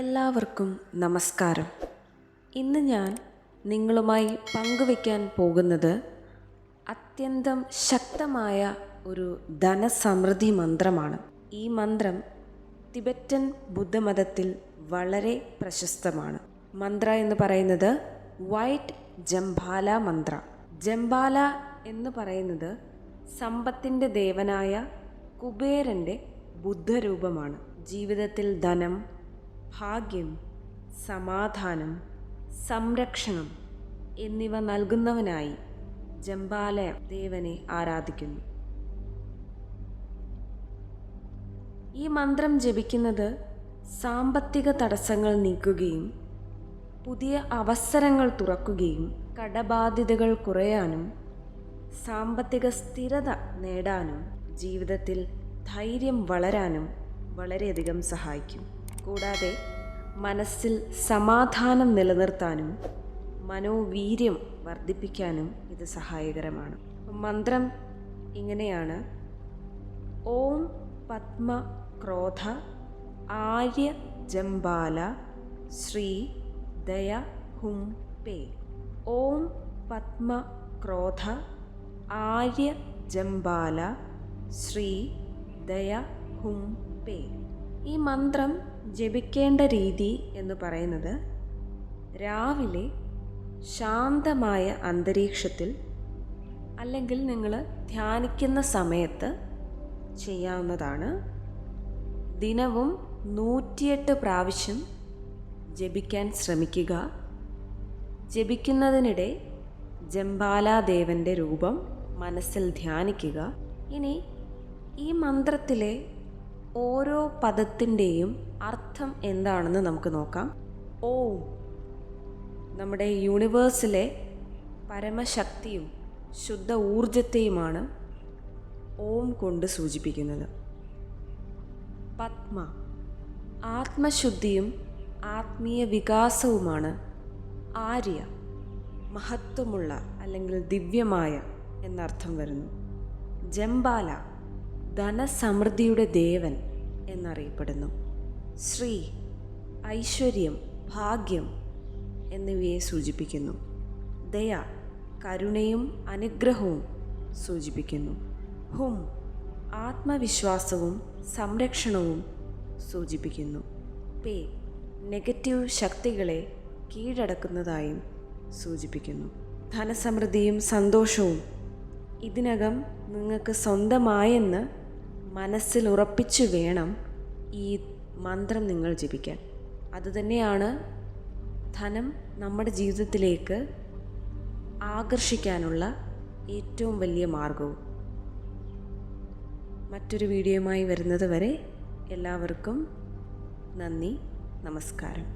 എല്ലാവർക്കും നമസ്കാരം. ഇന്ന് ഞാൻ നിങ്ങളുമായി പങ്കുവയ്ക്കാൻ പോകുന്നത് അത്യന്തം ശക്തമായ ഒരു ധനസമൃദ്ധി മന്ത്രമാണ്. ഈ മന്ത്രം തിബറ്റൻ ബുദ്ധമതത്തിൽ വളരെ പ്രശസ്തമാണ്. മന്ത്ര എന്ന് പറയുന്നത് വൈറ്റ് ജംബാല മന്ത്ര. ജംബാല എന്ന് പറയുന്നത് സമ്പത്തിന്റെ ദേവനായ കുബേരന്റെ ബുദ്ധരൂപമാണ്. ജീവിതത്തിൽ ധനം ഭാഗ്യം സമാധാനം സംരക്ഷണം എന്നിവ നൽകുന്നവനായി ജംബാല ദേവനെ ആരാധിക്കുന്നു. ഈ മന്ത്രം ജപിക്കുന്നത് സാമ്പത്തിക തടസ്സങ്ങൾ നീക്കുകയും പുതിയ അവസരങ്ങൾ തുറക്കുകയും കടബാധ്യതകൾ കുറയാനും സാമ്പത്തിക സ്ഥിരത നേടാനും ജീവിതത്തിൽ ധൈര്യം വളരാനും വളരെയധികം സഹായിക്കും. കൂടാതെ മനസ്സിൽ സമാധാനം നിലനിർത്താനും മനോവീര്യം വർദ്ധിപ്പിക്കാനും ഇത് സഹായകരമാണ്. മന്ത്രം ഇങ്ങനെയാണ്. ഓം പത്മ ക്രോധ ആര്യ ജംബാല ശ്രീ ദയ ഹും പേ. ഓം പത്മ ക്രോധ ആര്യ ജംബാല ശ്രീ ദയ ഹും പേ. ഈ മന്ത്രം ജപിക്കേണ്ട രീതി എന്ന് പറയുന്നത് രാവിലെ ശാന്തമായ അന്തരീക്ഷത്തിൽ അല്ലെങ്കിൽ നിങ്ങൾ ധ്യാനിക്കുന്ന സമയത്ത് ചെയ്യാവുന്നതാണ്. ദിനവും നൂറ്റിയെട്ട് പ്രാവശ്യം ജപിക്കാൻ ശ്രമിക്കുക. ജപിക്കുന്നതിനിടെ ജംബാലാദേവന്റെ രൂപം മനസ്സിൽ ധ്യാനിക്കുക. ഇനി ഈ മന്ത്രത്തിലെ ഓരോ പദത്തിന്റെയും അർത്ഥം എന്താണെന്ന് നമുക്ക് നോക്കാം. ഓം നമ്മുടെ യൂണിവേഴ്സിലെ പരമശക്തിയും ശുദ്ധ ഊർജത്തെയുമാണ് ഓം കൊണ്ട് സൂചിപ്പിക്കുന്നത്. പത്മ ആത്മശുദ്ധിയും ആത്മീയ വികാസവുമാണ് ആര്യ മഹത്വമുള്ള അല്ലെങ്കിൽ ദിവ്യമായ എന്നർത്ഥം വരുന്നു. ജംബാല ധനസമൃദ്ധിയുടെ ദേവൻ എന്നറിയപ്പെടുന്നു. ശ്രീ ഐശ്വര്യം ഭാഗ്യം എന്നിവയെ സൂചിപ്പിക്കുന്നു. ദയ കരുണയും അനുഗ്രഹവും സൂചിപ്പിക്കുന്നു. ഹും ആത്മവിശ്വാസവും സംരക്ഷണവും സൂചിപ്പിക്കുന്നു. പേ നെഗറ്റീവ് ശക്തികളെ കീഴടക്കുന്നതായും സൂചിപ്പിക്കുന്നു. ധനസമൃദ്ധിയും സന്തോഷവും ഇതിനകം നിങ്ങൾക്ക് സ്വന്തമായെന്ന് മനസ്സിൽ ഉറപ്പിച്ചു വേണം ഈ മന്ത്രം നിങ്ങൾ ജപിക്കാൻ. അതുതന്നെയാണ് ധനം നമ്മുടെ ജീവിതത്തിലേക്ക് ആകർഷിക്കാനുള്ള ഏറ്റവും വലിയ മാർഗവും മറ്റൊരു വീഡിയോയുമായി വരുന്നത് വരെ എല്ലാവർക്കും നന്ദി നമസ്കാരം.